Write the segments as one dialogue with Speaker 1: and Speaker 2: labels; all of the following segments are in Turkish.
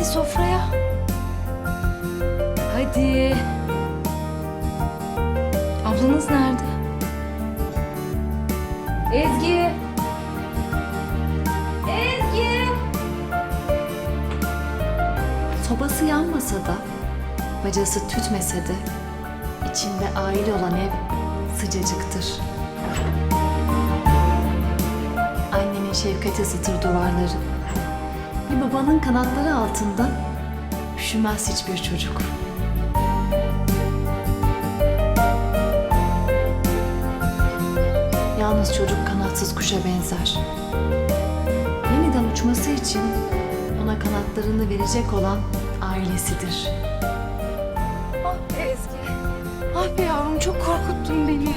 Speaker 1: Hadi sofraya. Hadi. Ablanız nerede? Ezgi. Ezgi.
Speaker 2: Sobası yanmasa da, bacası tütmese de, içinde aile olan ev sıcacıktır. Annemin şefkati ısıtır duvarları. Babanın kanatları altında üşümez hiçbir çocuk. Yalnız çocuk kanatsız kuşa benzer. Yeniden uçması için ona kanatlarını verecek olan ailesidir.
Speaker 1: Ah be Ezgi. Ah be yavrum çok korkuttun beni.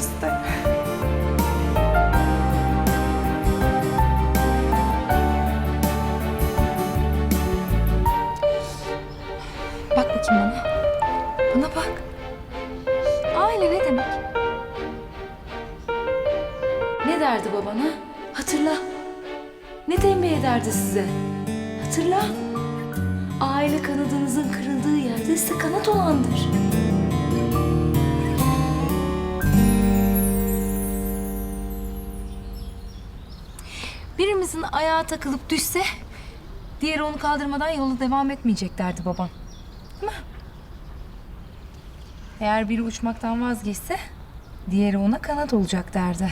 Speaker 3: Hapiste.
Speaker 1: Bak bakayım bana. Bana bak. Aile ne demek? Ne derdi babana? Hatırla. Ne tembih ederdi size? Hatırla. Aile kanadınızın kırıldığı yerde size kanat olandır. Birimizin ayağa takılıp düşse, diğeri onu kaldırmadan yolu devam etmeyecek derdi babam. Eğer biri uçmaktan vazgeçse diğeri ona kanat olacak derdi.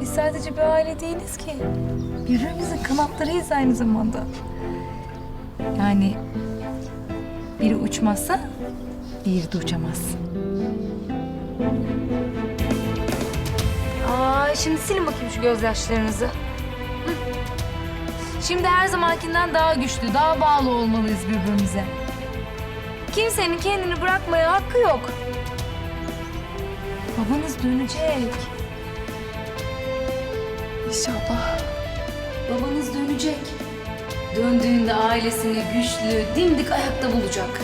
Speaker 1: Biz sadece bir aile değiliz ki. Birbirimizin kanatlarıyız aynı zamanda. Yani biri uçmazsa diğeri de uçamaz. Şimdi silin bakayım şu gözyaşlarınızı. Hı. Şimdi her zamankinden daha güçlü, daha bağlı olmalıyız birbirimize. Kimsenin kendini bırakmaya hakkı yok. Babanız dönecek.
Speaker 3: İnşallah.
Speaker 1: Babanız dönecek. Döndüğünde ailesini güçlü, dimdik ayakta bulacak.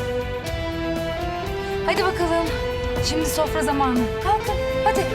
Speaker 1: Hadi bakalım. Şimdi sofra zamanı. Kalkın. Hadi.